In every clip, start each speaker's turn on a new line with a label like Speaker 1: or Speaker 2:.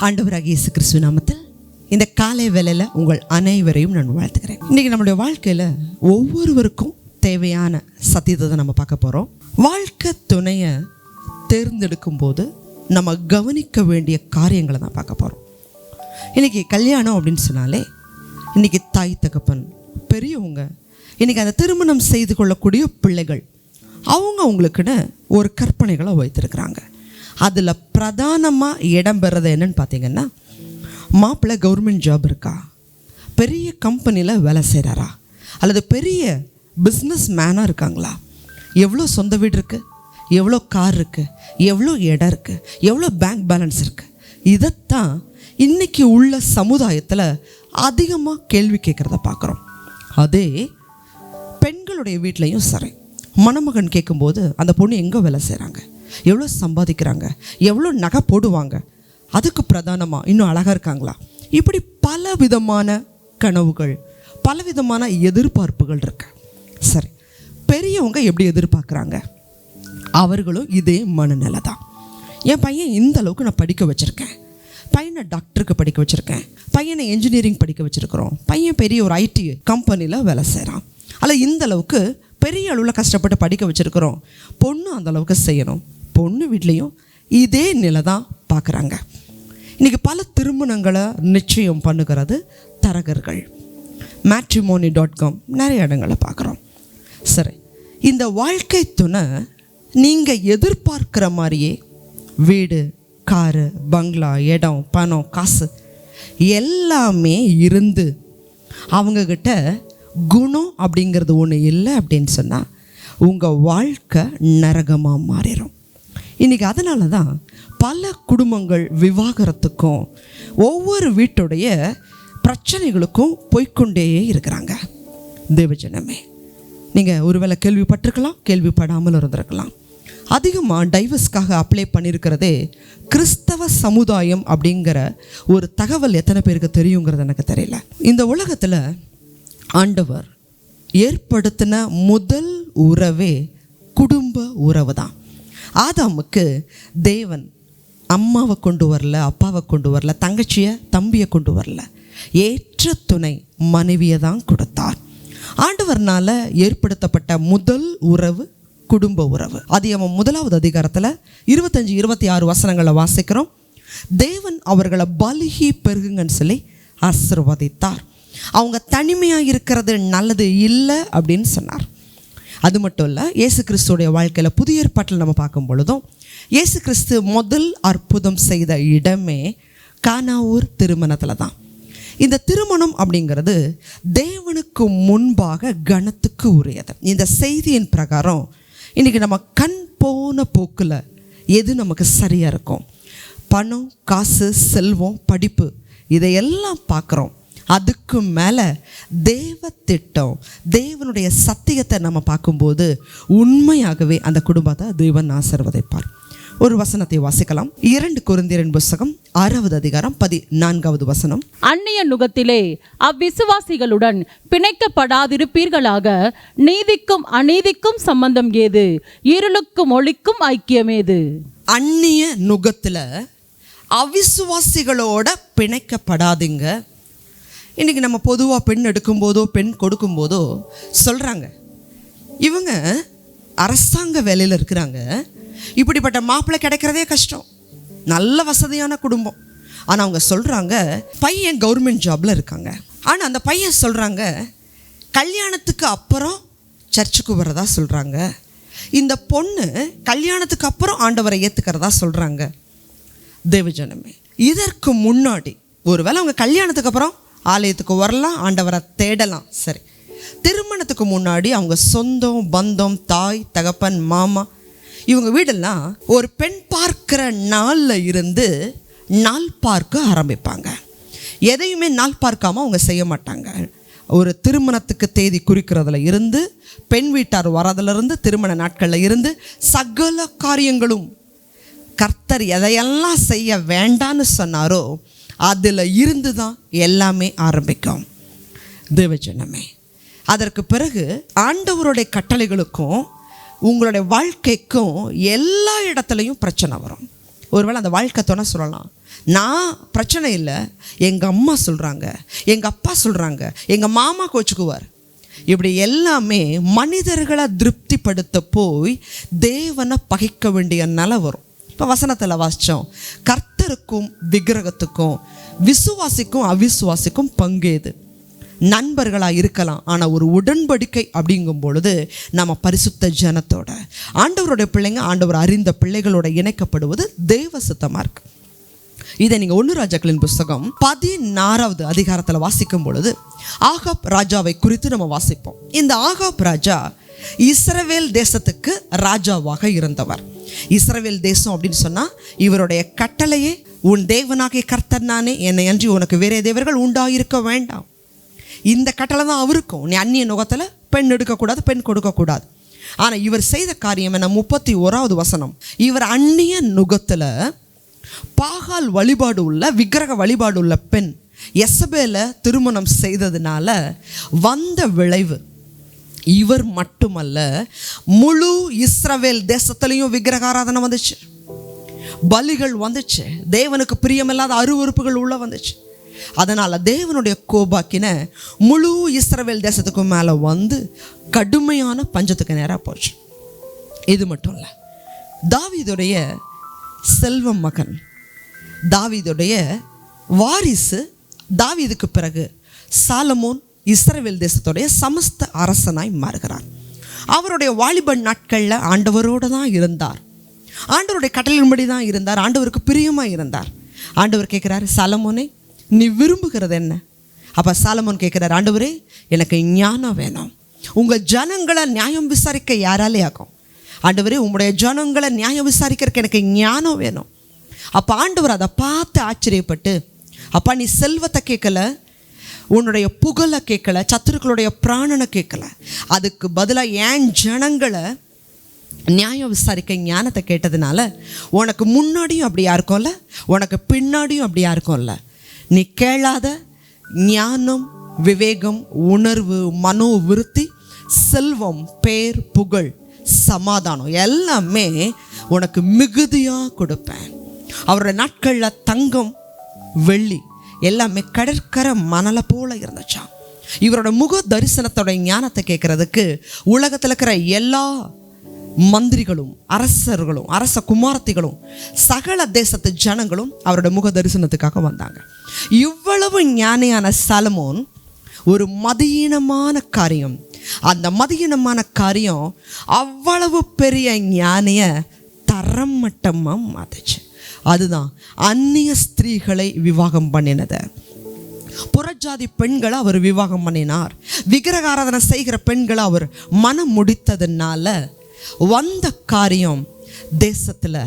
Speaker 1: ஆண்டவராக இயேசு கிறிஸ்து நாமத்தில் இந்த காலை வேலையில் உங்கள் அனைவரையும் நான் வாழ்த்துக்கிறேன் இன்றைக்கி நம்மளுடைய வாழ்க்கையில் ஒவ்வொருவருக்கும் தேவையான சத்தியத்தை நம்ம பார்க்க போகிறோம் வாழ்க்கை துணையை தேர்ந்தெடுக்கும் போது நம்ம கவனிக்க வேண்டிய காரியங்களை தான் பார்க்க போகிறோம் இன்றைக்கி கல்யாணம் அப்படின்னு சொன்னாலே இன்னைக்கு தாய் தகப்பன் பெரியவங்க இன்றைக்கி அந்த திருமணம் செய்து கொள்ளக்கூடிய பிள்ளைகள் அவங்க அவங்களுக்குன்னு ஒரு கற்பனைகளை வைத்திருக்கிறாங்க. அதில் பிரதானமாக இடம் பெறது என்னன்னு பார்த்தீங்கன்னா மாப்பிள்ளை கவர்மெண்ட் ஜாப் இருக்கா? பெரிய கம்பெனியில் வேலை செய்கிறாரா அல்லது பெரிய பிஸ்னஸ் மேனாக இருக்காங்களா? எவ்வளோ சொந்த வீடு இருக்குது எவ்வளோ கார் இருக்குது எவ்வளோ இடம் இருக்குது எவ்வளோ பேங்க் பேலன்ஸ் இருக்குது இதைத்தான் இன்றைக்கி உள்ள சமுதாயத்தில் அதிகமாக கேள்வி கேட்குறத பார்க்குறோம் அதே பெண்களுடைய வீட்லேயும் சரி. மணமகன் கேட்கும்போது அந்த பொண்ணு எங்கே வேலை செய்கிறாங்க எவ்வளோ சம்பாதிக்கிறாங்க? எவ்வளோ நகை போடுவாங்க? அதுக்கு பிரதானமாக இன்னும் அழகாக இருக்காங்களா? இப்படி பல விதமான கனவுகள் பல விதமான எதிர்பார்ப்புகள் இருக்கு. சரி பெரியவங்க எப்படி எதிர்பார்க்குறாங்க? அவர்களும் இதே மனநிலை தான். என் பையன் இந்த அளவுக்கு நான் படிக்க வச்சுருக்கேன். பையனை டாக்டருக்கு படிக்க வச்சுருக்கேன். பையனை இன்ஜினியரிங் படிக்க வச்சுருக்கிறோம். பையன் பெரிய ஒரு ஐடி கம்பெனியில் வேலை செய்கிறான் அதில் இந்த அளவுக்கு பெரிய அளவில் கஷ்டப்பட்டு படிக்க வச்சுருக்கிறோம். பொண்ணு அந்த அளவுக்கு செய்யணும். பொண்ணு வீட்லேயும் இதே நிலை தான் பார்க்குறாங்க. இன்றைக்கி பல திருமணங்களை நிச்சயம் பண்ணுகிறது தரகர்கள். மேட்ரிமோனி டாட் காம் நிறைய இடங்களை பார்க்குறோம். சரி இந்த வாழ்க்கை துணை நீங்கள் எதிர்பார்க்குற மாதிரியே வீடு காரு பங்களா இடம் பணம் காசு எல்லாமே இருந்து அவங்கக்கிட்ட குணம் அப்படிங்கிறது ஒன்று இல்லை அப்படின்னு சொன்னால் உங்கள் வாழ்க்கை நரகமாக மாறிடும் இன்றைக்கி அதனால தான் பல குடும்பங்கள் விவாகரத்துக்கும் ஒவ்வொரு வீட்டுடைய பிரச்சனைகளுக்கும் போய்க்கொண்டே இருக்கிறாங்க. தேவஜனமே நீங்கள் ஒருவேளை கேள்விப்பட்டிருக்கலாம் கேள்விப்படாமல் இருந்திருக்கலாம். அதிகமாக டைவர்ஸ்க்காக அப்ளை பண்ணியிருக்கிறதே கிறிஸ்தவ சமுதாயம் அப்படிங்கிற ஒரு தகவல் எத்தனை பேருக்கு தெரியுங்கிறது எனக்கு தெரியல. இந்த உலகத்தில் ஆண்டவர் ஏற்படுத்தின முதல் உறவே குடும்ப உறவு தான் ஆதாமுக்கு தேவன் அம்மாவை கொண்டு வரல அப்பாவை கொண்டு வரல தங்கச்சியை தம்பியை கொண்டு வரல. ஏற்ற துணை மனைவியை தான் கொடுத்தார். ஆண்டவர்னால ஏற்படுத்தப்பட்ட முதல் உறவு குடும்ப உறவு. அது அவன் முதலாவது அதிகாரத்தில் இருபத்தஞ்சி இருபத்தி ஆறு வசனங்களை வாசிக்கிறோம். தேவன் அவர்களை பலிகி பெருகுங்கன்னு சொல்லி ஆசிர்வதித்தார். அவங்க தனிமையாக இருக்கிறது நல்லது இல்லை அப்படின்னு சொன்னார். அது மட்டும் இல்லை இயேசு கிறிஸ்துடைய வாழ்க்கையில் புதிய ஏற்பாட்டில் நம்ம பார்க்கும் பொழுதும் இயேசு கிறிஸ்து முதல் அற்புதம் செய்த இடமே கானாவூர் திருமணத்தில் தான். இந்த திருமணம் அப்படிங்கிறது தேவனுக்கு முன்பாக கணத்துக்கு உரியது. இந்த செய்தியின் பிரகாரம் இன்றைக்கி நம்ம கண் போன போக்கில் எது நமக்கு சரியாக இருக்கும்? பணம் காசு செல்வம் படிப்பு இதையெல்லாம் பார்க்குறோம். அதுக்கு மேலே தேவ திட்டம் தேவனுடைய சத்தியத்தை நம்ம பார்க்கும்போது உண்மையாகவே அந்த குடும்பத்தை தேவன் ஆசிர்வதிப்பார். ஒரு வசனத்தை வாசிக்கலாம். இரண்டு குருந்திரன் புஸ்தகம் ஆறாவது அதிகாரம் பதி நான்காவது வசனம்.
Speaker 2: அந்நிய நுகத்திலே அவ்விசுவாசிகளுடன் பிணைக்கப்படாதிருப்பீர்களாக நீதிக்கும் அநீதிக்கும் சம்பந்தம் ஏது? இருளுக்கும் ஒளிக்கும் ஐக்கியம் ஏது?
Speaker 1: அந்நிய நுகத்தில் அவிசுவாசிகளோட பிணைக்கப்படாதுங்க. இன்றைக்கி நம்ம பொதுவாக பெண் எடுக்கும்போதோ பெண் கொடுக்கும்போதோ சொல்கிறாங்க இவங்க அரசாங்க வேலையில் இருக்கிறாங்க. இப்படிப்பட்ட மாப்பிள்ளை கிடைக்கிறதே கஷ்டம். நல்ல வசதியான குடும்பம். ஆனால் அவங்க சொல்கிறாங்க பையன் கவர்மெண்ட் ஜாபில் இருக்காங்க. ஆனால் அந்த பையன் சொல்கிறாங்க கல்யாணத்துக்கு அப்புறம் சர்ச்சுக்கு வரதா சொல்கிறாங்க இந்த பொண்ணு கல்யாணத்துக்கு அப்புறம் ஆண்டவரை ஏற்றுக்கிறதா சொல்கிறாங்க தேவஜனமே இதற்கு முன்னாடி ஒருவேளை அவங்க கல்யாணத்துக்கு அப்புறம் ஆலயத்துக்கு வரலாம் ஆண்டவரை தேடலாம். சரி. திருமணத்துக்கு முன்னாடி அவங்க சொந்தம் பந்தம் தாய் தகப்பன் மாமா இவங்க வீடெல்லாம் ஒரு பெண் பார்க்கிற நாளில் இருந்து நாள் பார்க்க ஆரம்பிப்பாங்க. எதையுமே நாள் பார்க்காம அவங்க செய்ய மாட்டாங்க. ஒரு திருமணத்துக்கு தேதி குறிக்கிறதுல இருந்து பெண் வீட்டார் வரதுலேருந்து திருமண நாட்களில் இருந்து சகல காரியங்களும். கர்த்தர் எதையெல்லாம் செய்ய வேண்டான்னு சொன்னாரோ அதில் இருந்து தான் எல்லாமே ஆரம்பிக்கும். தேவஜனமே. அதற்கு பிறகு ஆண்டவருடைய கட்டளைகளுக்கும் உங்களுடைய வாழ்க்கைக்கும் எல்லா இடத்துலையும் பிரச்சனை வரும். ஒருவேளை அந்த வாழ்க்கை தோண சொல்லலாம். நான் பிரச்சனை இல்லை. எங்கள் அம்மா சொல்கிறாங்க எங்கள் அப்பா சொல்கிறாங்க எங்கள் மாமா கோச்சுக்குவார். இப்படி எல்லாமே மனிதர்களை திருப்திப்படுத்த போய் தேவனை பகைக்க வேண்டிய நிலை வரும். இப்போ வசனத்தில் வாசித்தோம் கர்த்தருக்கும் விக்கிரகத்துக்கும் விசுவாசிக்கும் அவிசுவாசிக்கும் பங்கேது நண்பர்களாக இருக்கலாம் ஆனால் ஒரு உடன்படிக்கை அப்படிங்கும் பொழுது நம்ம பரிசுத்த ஜனத்தோட ஆண்டவருடைய பிள்ளைங்க ஆண்டவர் அறிந்த பிள்ளைகளோட இணைக்கப்படுவது தெய்வ சுத்தமாக இருக்கு. இதை நீங்கள் ஒன்று ராஜாக்களின் புஸ்தகம் பதினாறாவது அதிகாரத்தில் வாசிக்கும் பொழுது ஆகாப் ராஜாவை குறித்து நம்ம வாசிப்போம். இந்த ஆகாப் ராஜா இஸ்ரவேல் தேசத்துக்கு ராஜாவாக இருந்தவர். இஸ்ரவேல் தேசம் அப்படின்னு சொன்னால் இவருடைய கட்டளையே உன் தேவனாகிய கர்த்தர் நானே என்னை அன்றி உனக்கு வேறே தேவர்கள் உண்டாயிருக்க வேண்டாம். இந்த கட்டளை தான் அவருக்கும். நீ அந்நிய நுகத்தில் பெண் எடுக்கக்கூடாது பெண் கொடுக்கக்கூடாது. ஆனால் இவர் செய்த காரியம் என்ன? முப்பத்தி ஓராவது வசனம். இவர் அந்நிய நுகத்தில் பாகால் வழிபாடு உள்ள விக்கிரக வழிபாடு உள்ள பெண் எசபேல திருமணம் செய்ததுனால வந்த விளைவு. இவர் மட்டுமல்ல முழு இஸ்ரவேல் தேசத்துலேயும் விக்கிரகாராதனை வந்துச்சு. பலிகள் வந்துச்சு. தேவனுக்கு பிரியமில்லாத அருவறுப்புகள் உள்ள வந்துச்சு. அதனால் தேவனுடைய கோபாக்கின முழு இஸ்ரவேல் தேசத்துக்கு மேலே வந்து கடுமையான பஞ்சத்துக்கு நேராக போச்சு. இது மட்டும் இல்லை தாவீதுடைய செல்வம் மகன் தாவீதுடைய வாரிசு தாவிதுக்கு பிறகு சாலமோன் இஸ்ரேல் தேசத்துடைய சமஸ்த அரசனாய் மாறுகிறார். அவருடைய வாலிப நாட்களில் ஆண்டவரோடு தான் இருந்தார். ஆண்டவருடைய கடலின்படி தான் இருந்தார். ஆண்டவருக்கு பிரியமாக இருந்தார். ஆண்டவர் கேட்குறாரு சாலமோனே நீ விரும்புகிறது என்ன? அப்போ சாலமோன் கேட்குறாரு ஆண்டவரே எனக்கு ஞானம் வேணும். உங்கள் ஜனங்களை நியாயம் விசாரிக்க யாராலே ஆகும்? ஆண்டவரே உங்களுடைய ஜனங்களை நியாயம் விசாரிக்கிறதுக்கு எனக்கு ஞானம் வேணும். அப்போ ஆண்டவர் அதை பார்த்து ஆச்சரியப்பட்டு அப்பா நீ செல்வத்தை கேட்கல? உன்னுடைய புகழை கேட்கல சத்துருக்களுடைய பிராணனை கேட்கல. அதுக்கு பதிலாக ஏன் ஜனங்களை நியாயம் விசாரிக்க ஞானத்தை கேட்டதுனால உனக்கு முன்னாடியும் அப்படியா இருக்கும்ல? உனக்கு பின்னாடியும் அப்படியா இருக்கும்ல? நீ கேளாத ஞானம் விவேகம் உணர்வு மனோ விருத்தி செல்வம் பேர் புகழ் சமாதானம் எல்லாமே உனக்கு மிகுதியாக கொடுப்பேன். அவரோட நாட்களில் தங்கம் வெள்ளி எல்லாமே கடற்கரை மணலை போல இருந்துச்சான் இவரோட முக தரிசனத்தோட ஞானத்தை கேட்கறதுக்கு உலகத்தில் இருக்கிற எல்லா மந்திரிகளும் அரசர்களும் அரச குமாரத்திகளும் சகல தேசத்து ஜனங்களும் அவரோட முக தரிசனத்துக்காக வந்தாங்க. இவ்வளவு ஞானியான சலமோன் ஒரு மதியீனமான காரியம். அந்த மதியீனமான காரியம் அவ்வளவு பெரிய ஞானிய தரம் மட்டமாக மாத்துச்சு. அதுதான் அந்நிய ஸ்திரீகளை விவாகம் பண்ணினது. புறஜாதி பெண்களை அவர் விவாகம் பண்ணினார். விக்கிரக ஆராதனை செய்கிற பெண்களை அவர் மனம் முடித்ததுனால வந்த காரியம் தேசத்தில்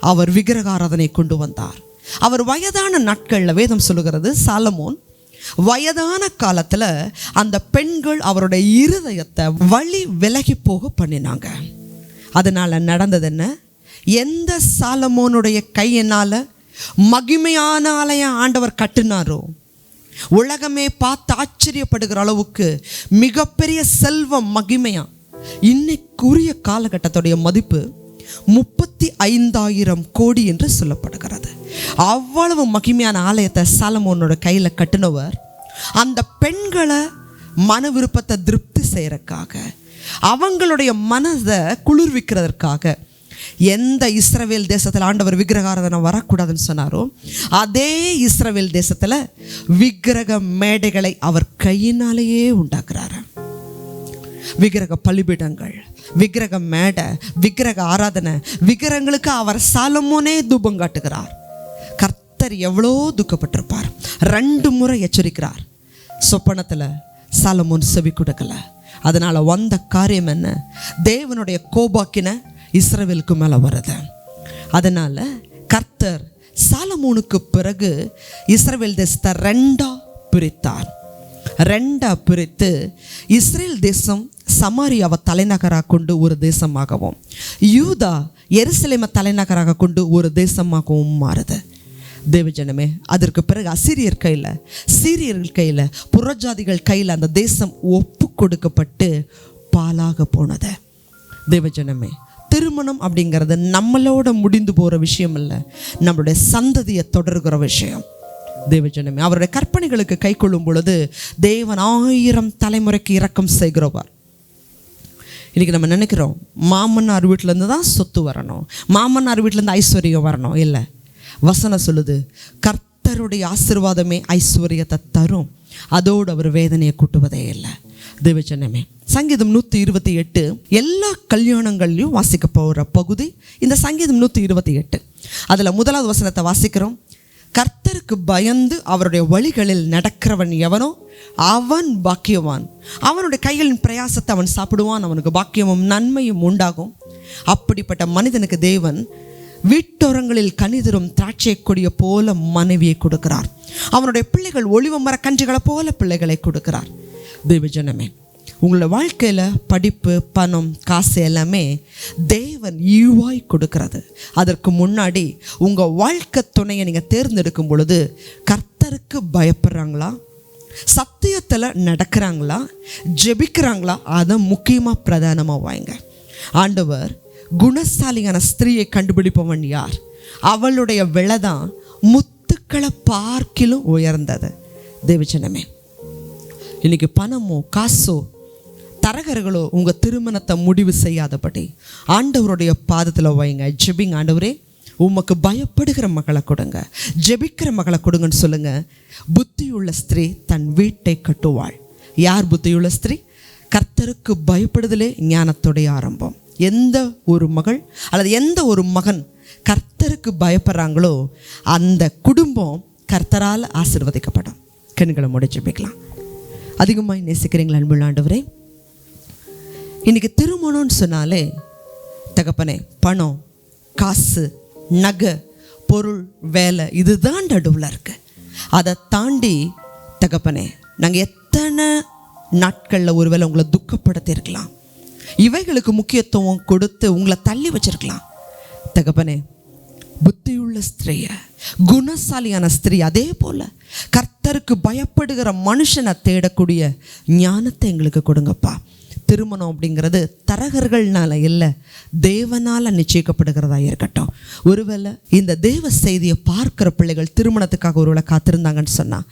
Speaker 1: அவர் விக்கிரக ஆராதனை கொண்டு வந்தார். அவர் வயதான நாட்களில் வேதம் சொல்லுகிறது சாலமோன் வயதான காலத்தில் அந்த பெண்கள் அவருடைய இருதயத்தை வழி விலகி போக பண்ணினாங்க. அதனால் நடந்தது என்ன? எந்த சாலமோனுடைய கையினால் மகிமையான ஆலயம் ஆண்டவர் கட்டினாரோ உலகமே பார்த்து ஆச்சரியப்படுகிற அளவுக்கு மிகப்பெரிய செல்வ மகிமையா. இன்னைக்குரிய காலகட்டத்துடைய மதிப்பு முப்பத்தி ஐந்தாயிரம் கோடி என்று சொல்லப்படுகிறது. அவ்வளவு மகிமையான ஆலயத்தை சாலமோனோட கையில் கட்டினவர் அந்த பெண்களை மன விருப்பத்தை திருப்தி செய்கிறக்காக அவங்களுடைய மனதை குளிர்விக்கிறதற்காக எந்த இஸ்ரவேல் தேசத்தில் ஆண்டவர் விக்கிரகாராதனை வரக்கூடாதுன்னு சொன்னாரோ அதே இஸ்ரவேல் தேசத்தில் விக்கிரக மேடைகளை அவர் கையினாலேயே உண்டாக்குறாரு. விக்கிரக பலிபீடங்கள் விக்கிரக மேடை விக்கிரக ஆராதனை விக்கிரகங்களுக்கு அவர் சாலமோனே தூபம் காட்டுகிறார். கர்த்தர் எவ்வளோ துக்கப்பட்டிருப்பார். ரெண்டு முறை எச்சரிக்கிறார். சொப்பனத்தில் சாலமோன் செவி கொடுக்கல. அதனால் வந்த காரியம் என்ன? தேவனுடைய கோபாக்கின இஸ்ரவேலுக்கு மேலே வருது. அதனால் கர்த்தர் சாலமோனுக்கு பிறகு இஸ்ரேவேல் தேசத்தை ரெண்டா பிரித்தார். ரெண்டா பிரித்து இஸ்ரேல் தேசம் சமாரியாவை தலைநகராக கொண்டு ஒரு தேசமாகவும் யூதா எருசலேமை தலைநகராக கொண்டு ஒரு தேசமாகவும் மாறுது. தேவஜனமே அதற்கு பிறகு அசிரியர் கையில் சீரியர்கள் கையில் புறஜாதிகள் கையில் அந்த தேசம் ஒப்பு கொடுக்கப்பட்டு பாலாக போனது. தேவஜனமே திருமணம் அப்படிங்கிறது நம்மளோட முடிந்து போகிற விஷயம் இல்லை. நம்மளுடைய சந்ததியை தொடர்கிற விஷயம். தேவஜனமே அவருடைய கற்பனைகளுக்கு கை கொள்ளும் பொழுது தேவன் ஆயிரம் தலைமுறைக்கு இரக்கம் செய்கிறவர். இன்றைக்கி நம்ம நினைக்கிறோம் மாமன்னார் வீட்டிலேருந்து தான் சொத்து வரணும். மாமன்னார் வீட்டிலேருந்து ஐஸ்வர்யம் வரணும் இல்லை? வசனம் சொல்லுது கர்த்தருடைய ஆசீர்வாதமே ஐஸ்வர்யத்தை தரும். அதோடு அவர் வேதனையை கூட்டுவதே இல்லை. தேவச்சனமே. சங்கீதம் நூற்றி இருபத்தி எட்டு. எல்லா கல்யாணங்கள்லையும் வாசிக்க போகிற பகுதி இந்த சங்கீதம் நூற்றி இருபத்தி எட்டு. அதில் முதலாவது வசனத்தை வாசிக்கிறோம். கர்த்தருக்கு பயந்து அவருடைய வழிகளில் நடக்கிறவன் எவனோ அவன் பாக்கியவான். அவனுடைய கைகளின் பிரயாசத்தை அவன் சாப்பிடுவான் அவனுக்கு பாக்கியமும் நன்மையும் உண்டாகும். அப்படிப்பட்ட மனிதனுக்கு தேவன் வீட்டோரங்களில் கனிதரும் திராட்சை கொடிய போல மனைவியை கொடுக்கிறார். அவனுடைய பிள்ளைகள் ஒளிவ மர கன்றுகளை போல பிள்ளைகளை கொடுக்கிறார். தேவஜனமே. உங்களோட வாழ்க்கையில் படிப்பு பணம் காசு எல்லாமே தேவன் ஈவாய் கொடுக்கறது. அதற்கு முன்னாடி உங்கள் வாழ்க்கை துணையை நீங்கள் தேர்ந்தெடுக்கும் பொழுது கர்த்தருக்கு பயப்படுறாங்களா? சத்தியத்தில் நடக்கிறாங்களா? ஜெபிக்கிறாங்களா? அதை முக்கியமாக பிரதானமாக வாங்க. ஆண்டவர் குணசாலியான ஸ்திரீயை கண்டுபிடிப்பவன் யார்? அவளுடைய விலை தான் முத்துக்களை பார்க்கிலும் உயர்ந்தது. தேவச்சனமே இன்னைக்கு பணமோ காசோ தரகர்களோ உங்கள் திருமணத்தை முடிவு செய்யாதபடி ஆண்டவருடைய பாதத்தில் வைங்க. ஜெபிங் ஆண்டவரே. உமக்கு பயப்படுகிற மகளை கொடுங்க. ஜெபிக்கிற மகளை கொடுங்கன்னு சொல்லுங்க. புத்தியுள்ள ஸ்திரீ தன் வீட்டை கட்டுவாள். யார் புத்தியுள்ள ஸ்திரீ? கர்த்தருக்கு பயப்படுதலே ஞானத்துடைய ஆரம்பம். எந்த ஒரு மகள் அல்லது எந்த ஒரு மகன் கர்த்தருக்கு பயப்படுறாங்களோ அந்த குடும்பம் கர்த்தரால் ஆசிர்வதிக்கப்படும். கண்களை முடிச்சு ஜெபிக்கலாம். அதிகமாக நேசிக்கிறீங்களா அன்புள்ள ஆண்டவரே. இன்னைக்கு திருமணம்னு சொன்னாலே தகப்பனே பணம் காசு நகை பொருள் வேலை இதுதான் நடுவில் இருக்கு. அதை தாண்டி தகப்பனே நாங்கள் எத்தனை நாட்களில் ஒருவேளை உங்களை துக்கப்படுத்தியிருக்கலாம். இவைகளுக்கு முக்கியத்துவம் கொடுத்து உங்களை தள்ளி வச்சிருக்கலாம். தகப்பனே புத்தியுள்ள ஸ்திரீய குணசாலியான ஸ்திரீ அதே போல கத்தருக்கு பயப்படுகிற மனுஷனை தேடக்கூடிய ஞானத்தை எங்களுக்கு கொடுங்கப்பா. திருமணம் அப்படிங்கிறது தரகர்கள்னால இல்லை தேவனால் நிச்சயிக்கப்படுகிறதா இருக்கட்டும். ஒருவேளை இந்த தேவ செய்தியை பார்க்கிற பிள்ளைகள் திருமணத்துக்காக ஒருவேளை காத்திருந்தாங்கன்னு சொன்னால்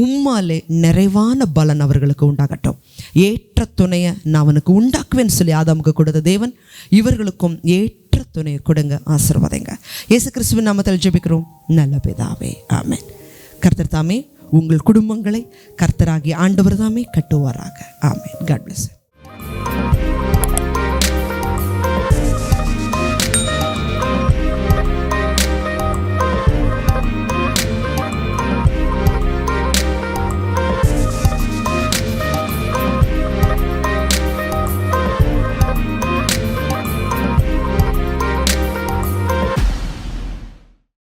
Speaker 1: உம்மாலே நிறைவான பலன் அவர்களுக்கு உண்டாகட்டும். ஏற்ற துணையை நான் அவனுக்கு உண்டாக்குவேன்னு சொல்லி ஆதாமுக்கு கொடுத்த தேவன் இவர்களுக்கும் ஏற்ற துணையை கொடுங்க ஆசீர்வாதங்க. இயேசு கிறிஸ்துவின் நாமத்தில் ஜெபிக்கிறோம். நல்ல பிதாவே ஆமேன். கர்த்தர் தாமே உங்கள் குடும்பங்களை கர்த்தராகி ஆண்டவர் தாமே கட்டுவாராக. ஆமே காட் பிளஸ்